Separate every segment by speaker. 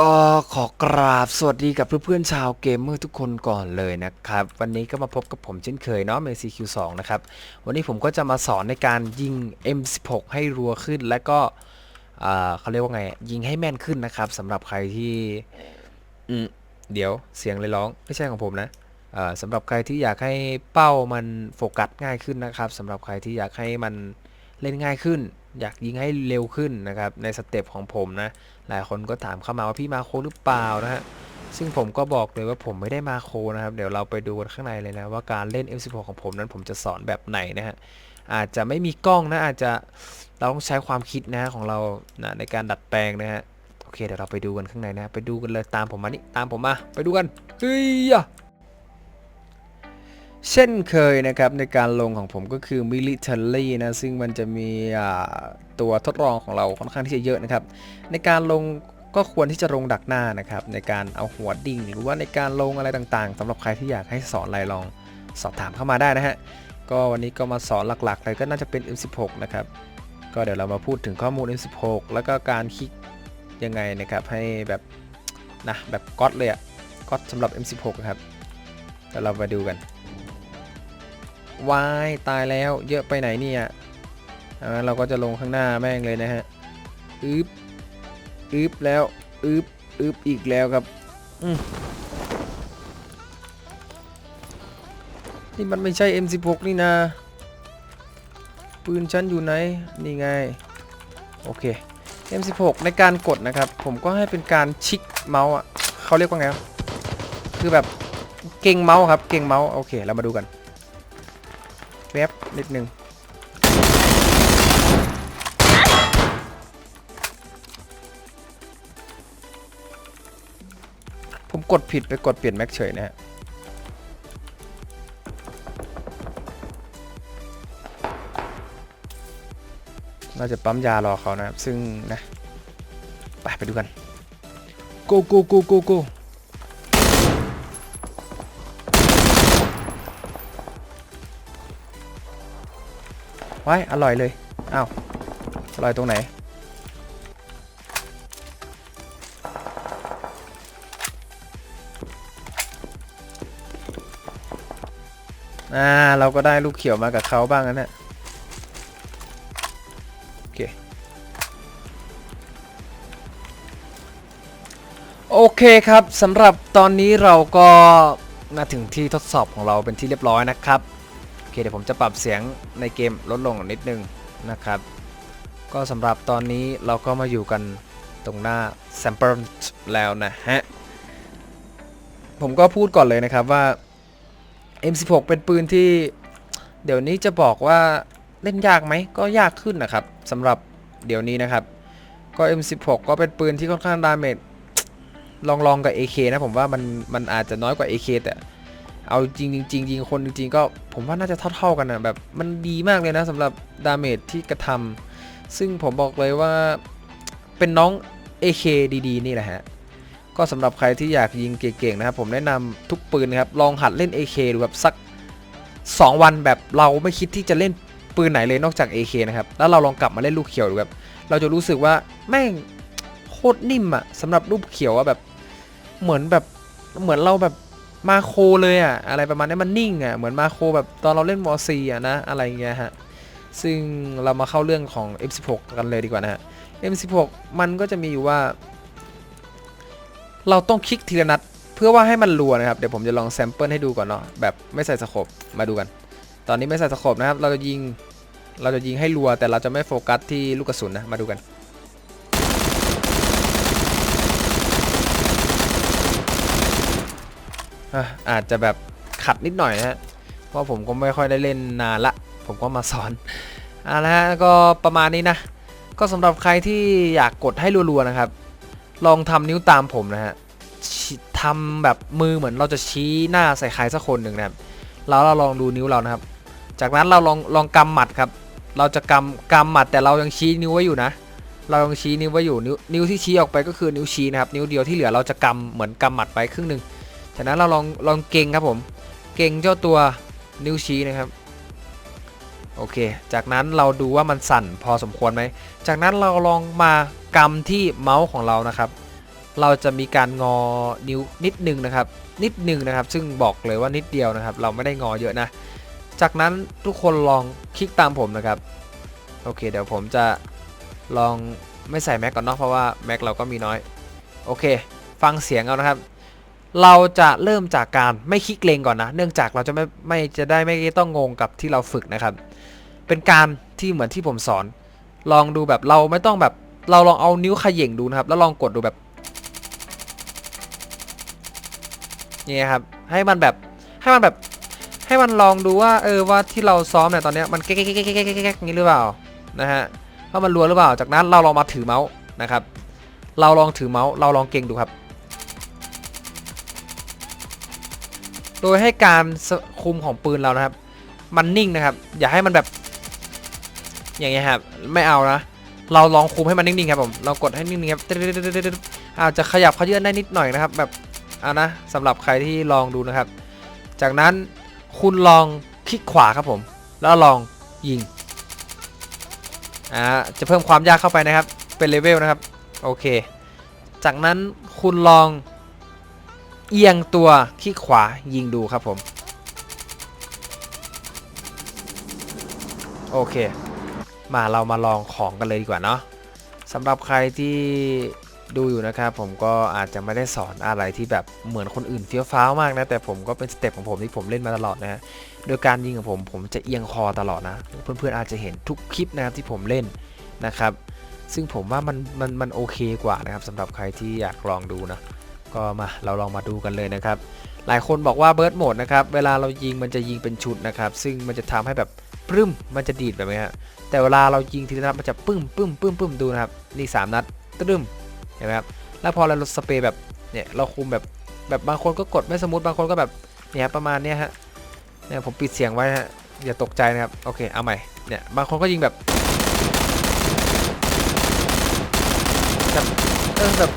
Speaker 1: ก็ขอกราบสวัสดีกับเพื่อนๆชาวเกมเมอร์ทุกคนก่อนเลยนะครับ วันนี้ก็มาพบกับผมเช่นเคยเนาะ m c q 2นะครับ วันนี้ผมก็จะมาสอนในการยิง M16 ให้รัวขึ้น และก็เขาเรียกว่าไง ยิงให้แม่นขึ้นนะครับสำหรับใครที่อืมเดี๋ยวเสียงเลยร้องไม่ใช่ของผมนะสำหรับใครที่อยากให้เป้ามันโฟกัสง่ายขึ้นนะครับสำหรับใครที่อยากให้มันเล่นง่ายขึ้น อยากยิงให้เร็วขึ้นนะครับในสเต็ปของผมนะ หลายคนก็ถามเข้ามาว่าพี่มาโคหรือเปล่านะฮะซึ่งผมก็บอกเลยว่าผมไม่ได้มาโคนะครับ เดี๋ยวเราไปดูกันข้างในเลยนะว่าการเล่น M16 ของผมนั้นผมจะสอนแบบไหนนะฮะอาจจะไม่มีกล้องนะอาจจะเราต้องใช้ความคิดนะของเรานะในการดัดแปลงนะฮะโอเคเดี๋ยวเราไปดูกันข้างในนะ ไปดูกันเลยตามผมมานี่ตามผมมา ไปดูกันเฮ้ย เช่นเคยนะครับในการลงของผมก็คือ military นะซึ่งมันจะมีตัวทดลองของเราค่อนข้างที่จะเยอะนะครับ ในการลงก็ควรที่จะลงดักหน้านะครับ ในการเอาหัวดิ่ง หรือว่าในการลงอะไรต่างๆสำหรับใครที่อยากให้สอนอะไรลองสอบถามเข้ามาได้นะฮะก็วันนี้ก็มาสอนหลักๆเลยก็น่าจะเป็น M16 นะครับ ก็เดี๋ยวเรามาพูดถึงข้อมูล M16 แล้วก็การคลิกยังไงนะครับให้แบบนะแบบก๊อตเลยอะก๊อตสำหรับ M16 นะครับเดี๋ยวเรามาดูกัน วายตายแล้วเยอะไปไหนเนี่ยอ่าเราก็จะลงข้างหน้าแม่งเลยนะฮะอึบอึบแล้วอึบอึบอีกแล้วครับนี่มันไม่ใช่ M16 นี่นะ ปืนฉันอยู่ไหน นี่ไง โอเค M16 ในการกดนะครับ ผมก็ให้เป็นการชิกเมาส์อะเขาเรียกว่าไง คือแบบเก่งเมาส์ครับ เก่งเมาส์ โอเค เรามาดูกัน แวบนิดนึงผมกดผิดไปกดเปลี่ยนแม็กเฉยนะฮะเราจะปั๊มยารอเขานะครับ ซึ่งนะ ไปไปดูกัน go go go go go ว้ยอร่อยเลยอ้าวอร่อยตรงไหน อ่า เราก็ได้ลูกเขียวมากับเขาบ้างนะเนี่ยโอเค โอเคครับสำหรับตอนนี้เราก็มาถึงที่ทดสอบของเราเป็นที่เรียบร้อยนะครับ เคเดี๋ยวผมจะปรับเสียงในเกมลดลงนิดนึงนะครับ ก็สำหรับตอนนี้เราก็มาอยู่กันตรงหน้า sample แล้วนะฮะ ผมก็พูดก่อนเลยนะครับว่า M16 เป็นปืนที่ เดี๋ยวนี้จะบอกว่าเล่นยากไหมก็ยากขึ้นนะครับสำหรับเดี๋ยวนี้นะครับ ก็ M16 ก็เป็นปืนที่ค่อนข้างดาเมจลองลองกับ AK นะผมว่ามันมันอาจจะน้อยกว่า AK แต่ เอาจริงจริงๆยิงคนจริงๆก็ผมว่าน่าจะเท่าๆกันนะแบบมันดีมากเลยนะสำหรับดาเมจที่กระทำซึ่งผมบอกเลยว่าเป็นน้อง AK ดีๆ นี่แหละฮะ ก็สำหรับใครที่อยากยิงเก่งๆนะครับ ผมแนะนำทุกปืนนะครับ ลองหัดเล่น AK ดูแบบสัก 2 วันแบบเราไม่คิดที่จะเล่นปืนไหนเลยนอกจาก AK นะครับ แล้วเราลองกลับมาเล่นลูกเขียวดูแบบเราจะรู้สึกว่าแม่งโคตรนิ่มอะสำหรับรูปเขียวอะแบบเหมือนแบบเหมือนเราแบบ มาโคเลยอะอะไรประมาณนี้มันนิ่งอะเหมือนมาโคแบบตอนเราเล่นมอซีอะนะอะไรอย่างเงี้ยฮะซึ่งเรามาเข้าเรื่องของ M16 กันเลยดีกว่านะฮะ M16 มันก็จะมีอยู่ว่า เราต้องคลิกทีละนัดเพื่อว่าให้มันรัวนะครับ เดี๋ยวผมจะลองแซมเปิลให้ดูก่อนเนาะแบบไม่ใส่สโคปมาดูกัน ตอนนี้ไม่ใส่สโคปนะครับ เราจะยิงเราจะยิงให้รัวแต่เราจะไม่โฟกัสที่ลูกกระสุนนะมาดูกัน อาจจะแบบขัดนิดหน่อยนะฮะเพราะผมก็ไม่ค่อยได้เล่นนานละ ผมก็มาสอนเอาละฮะก็ประมาณนี้นะ ก็สำหรับใครที่อยากกดให้รัวๆนะครับ ลองทำนิ้วตามผมนะฮะทำแบบมือเหมือนเราจะชี้หน้าใส่ใครสักคนหนึ่งนะครับแล้วเราลองดูนิ้วเรานะครับ จากนั้นเราลองลองกำหมัดครับ เราจะกำกำหมัดแต่เรายังชี้นิ้วไว้อยู่นะ เรายังชี้นิ้วไว้อยู่นิ้วนิ้วที่ชี้ออกไปก็คือนิ้วชี้นะครับ นิ้วเดียวที่เหลือเราจะกำเหมือนกำหมัดไปครึ่งหนึ่ง จากนั้นเราลองลองเก่งครับผมเก่งเจ้าตัวนิ้วชี้นะครับโอเค จากนั้นเราดูว่ามันสั่นพอสมควรไหม จากนั้นเราลองมากำที่เมาส์ของเรานะครับ เราจะมีการงอนิ้วนิดนึงนะครับ นิดนึงนะครับ ซึ่งบอกเลยว่านิดเดียวนะครับ เราไม่ได้งอเยอะนะ จากนั้นทุกคนลองคลิกตามผมนะครับ โอเค เดี๋ยวผมจะลองไม่ใส่แม็กก่อนเนาะ เพราะว่าแม็กเราก็มีน้อย โอเค ฟังเสียงเอานะครับ เราจะเริ่มจากการไม่คลิกเลงก่อนนะ เนื่องจากเราจะไม่ไม่จะได้ไม่ต้องงงกับที่เราฝึกนะครับ เป็นการที่เหมือนที่ผมสอน ลองดูแบบเราไม่ต้องแบบเราลองเอานิ้วขย่งดูนะครับ แล้วลองกดดูแบบนี่ครับให้มันแบบให้มันแบบให้มันลองดูว่าเออว่าที่เราซ้อมเนี่ยตอนนี้มันแก๊กแก๊กแก๊กแก๊กแก๊กแก๊กนี้หรือเปล่านะฮะว่ามันรัวหรือเปล่าจากนั้นเราลองมาถือเมาส์นะครับ เราลองถือเมาส์เราลองเก่งดูครับ โดยให้การคุมของปืนเรานะครับ มันนิ่งนะครับ อย่าให้มันแบบ อย่างเงี้ยครับ ไม่เอานะ เราลองคุมให้มันนิ่งๆครับผม เรากดให้นิ่งๆครับอาจจะขยับเขาเยื่อนได้นิดหน่อยนะครับ แบบเอานะสำหรับใครที่ลองดูนะครับ จากนั้นคุณลองคลิกขวาครับผม แล้วลองยิงอ่าจะเพิ่มความยากเข้าไปนะครับ เป็นเลเวลนะครับ โอเค จากนั้นคุณลอง เอียงตัวคลิกขวายิงดูครับผม โอเค มาเรามาลองของกันเลยดีกว่าเนาะสำหรับใครที่ดูอยู่นะครับผมก็อาจจะไม่ได้สอนอะไรที่แบบเหมือนคนอื่นเฟี้ยวฟ้าวมากนะแต่ผมก็เป็นสเต็ปของผมที่ผมเล่นมาตลอดนะฮะโดยการยิงของผมผมจะเอียงคอตลอดนะ เพื่อนๆอาจจะเห็นทุกคลิปนะครับที่ผมเล่นนะครับ ซึ่งผมว่ามันมันมันโอเคกว่านะครับสำหรับใครที่อยากลองดูนะ ก็มาเราลองมาดูกันเลยนะครับ หลายคนบอกว่าเบิร์ดโหมดนะครับ เวลาเรายิงมันจะยิงเป็นชุดนะครับ ซึ่งมันจะทำให้แบบปรึ้ม มันจะดีดแบบนี้ฮะแต่เวลาเรายิงทีละนัดมันจะปึ้มปึ้มปึ้มปึ้มดูนะครับ นี่สามนัดตึ้มเห็นไหมครับ แล้วพอเราลดสเปรย์แบบเนี่ยเราคุมแบบแบบบางคนก็กดไม่สมูทบางคนก็แบบเนี่ยประมาณเนี้ยฮะเนี่ยผมปิดเสียงไว้ฮะอย่าตกใจนะครับโอเคเอาใหม่เนี่ยบางคนก็ยิงแบบแบบเออแบบ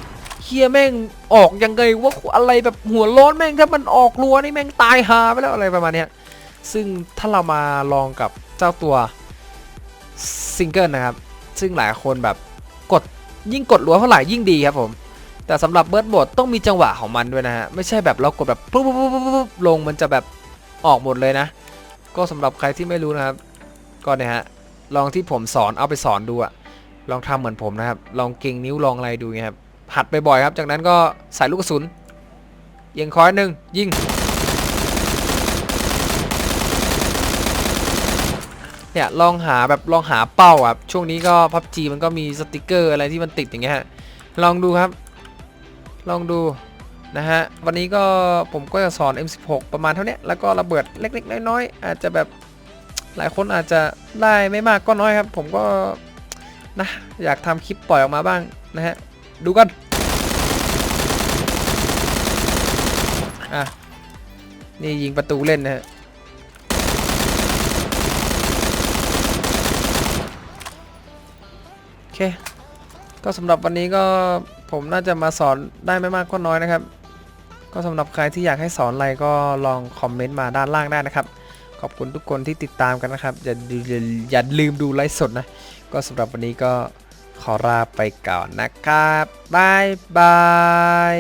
Speaker 1: เฮียแม่งออกยังไงว่าอะไรแบบหัวร้อนแม่งถ้ามันออกรัวนี่แม่งตายหาไปแล้วอะไรประมาณเนี้ยซึ่งถ้าเรามาลองกับเจ้าตัวซิงเกิลนะครับ ซึ่งหลายคนแบบกดยิ่งกดรัวเท่าไหร่ยิ่งดีครับผม แต่สำหรับเบิร์ดโหมดต้องมีจังหวะของมันด้วยนะฮะ ไม่ใช่แบบเรากดแบบปุ๊บปุ๊บปุ๊บปุ๊บลงมันจะแบบออกหมดเลยนะ ก็สำหรับใครที่ไม่รู้นะครับ ก็เนี่ยฮะลองที่ผมสอนเอาไปสอนดูอะลองทำเหมือนผมนะครับ ลองเก่งนิ้วลองอะไรดูไงครับ หัดไปบ่อยครับ จากนั้นก็ใส่ลูกกระสุนเอียงคอยหนึ่งยิงเนี่ยลองหาแบบลองหาเป้าอะช่วงนี้ก็พับจีมันก็มีสติกเกอร์อะไรที่มันติดอย่างเงี้ยฮะลองดูครับ ลองดูนะฮะวันนี้ก็ผมก็จะสอน M16 ประมาณเท่านี้แล้วก็ระเบิดเล็กๆน้อยๆอาจจะแบบหลายคนอาจจะได้ไม่มากก็น้อยครับ ผมก็นะอยากทำคลิปปล่อยออกมาบ้างนะฮะ ดูกันอะนี่ยิงประตูเล่นนะฮะโอเค ก็สำหรับวันนี้ก็ผมน่าจะมาสอนได้ไม่มากก็น้อยนะครับ ก็สำหรับใครที่อยากให้สอนอะไรก็ลองคอมเมนต์มาด้านล่างได้นะครับ ขอบคุณทุกคนที่ติดตามกันนะครับ อย่าอย่าอย่าลืมดูไลฟ์สดนะ ก็สำหรับวันนี้ก็ ขอลาไปก่อนนะครับบายบาย